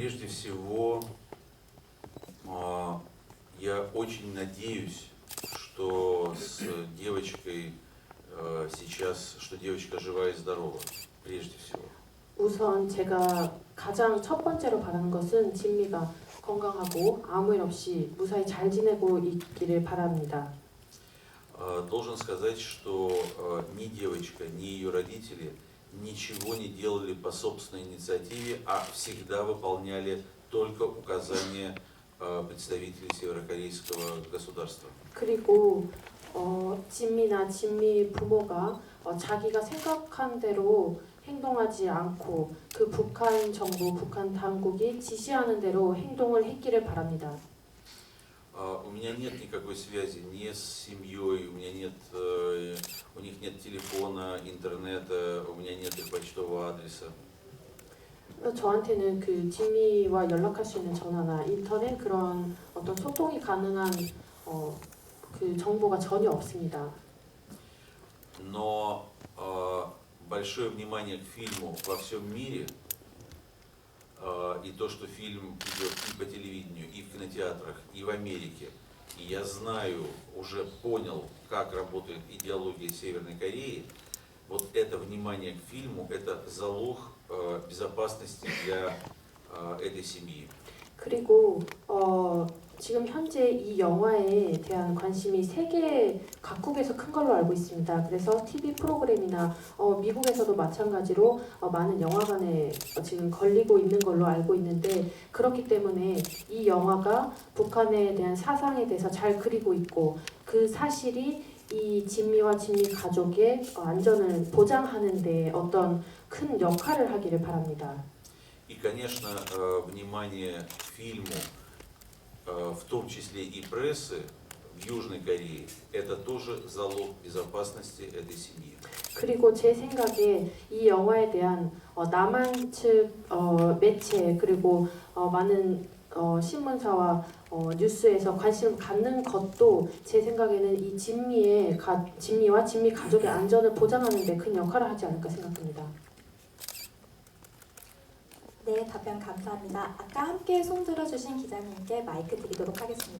Прежде всего, а, я очень надеюсь, что с девочкой э, сейчас, что девочка жива и здорова, прежде всего. 우선 제가 가장 첫 번째로 바라는 것은 진미가 건강하고 아무 일 없이 무사히 잘 지내고 있기를 바랍니다. Э, Должен сказать, что э, ни девочка, ни ее родители ничего не делали по собственной инициативе, а всегда выполняли только указания э, представителей северокорейского государства. 그리고 어, 진미나 진미 부모가 어, 자기가 생각한 대로 행동하지 않고 그 북한 정부, 북한 당국이 지시하는 대로 행동을 했기를 바랍니다. А, У меня нет никакой связи ни с семьей, у меня нет, э, у них нет телефона, интернета, у меня нет их почтового адреса. 저한테는 그 진미와 연락할 수 있는 전화나 인터넷 그런 어떤 소통이 가능한 어, 그 정보가 전혀 없습니다. Но э, большое внимание к фильму во всем мире э, и то, что фильм идет и по телевидению, и в кинотеатрах, и в Америке, и я знаю, уже понял, как работает идеология Северной Кореи, вот это внимание к фильму, это залог э, безопасности для э, этой семьи. 그리고 어, 지금 현재 이 영화에 대한 관심이 세계 각국에서 큰 걸로 알고 있습니다. 그래서 TV 프로그램이나 어, 미국에서도 마찬가지로 어, 많은 영화관에 어, 지금 걸리고 있는 걸로 알고 있는데 그렇기 때문에 이 영화가 북한에 대한 사상에 대해서 잘 그리고 있고 그 사실이 이 진미와 진미 가족의 어, 안전을 보장하는 데 어떤 큰 역할을 하기를 바랍니다. И, конечно, э, внимание к фильму, э, в том числе и прессы в Южной Корее, это тоже залог безопасности этой семьи. 그리고 제 생각에 이 영화에 대한 어, 남한 측 어, 매체 그리고 어, 많은 어, 신문사와 어, 뉴스에서 관심을 갖는 것도 제 생각에는 이 진미의 가, 진미와 진미 가족의 안전을 보장하는 데 큰 역할을 하지 않을까 생각합니다. 네, 답변 감사합니다. 아까 함께 손 들어주신 기자님께 마이크 드리도록 하겠습니다.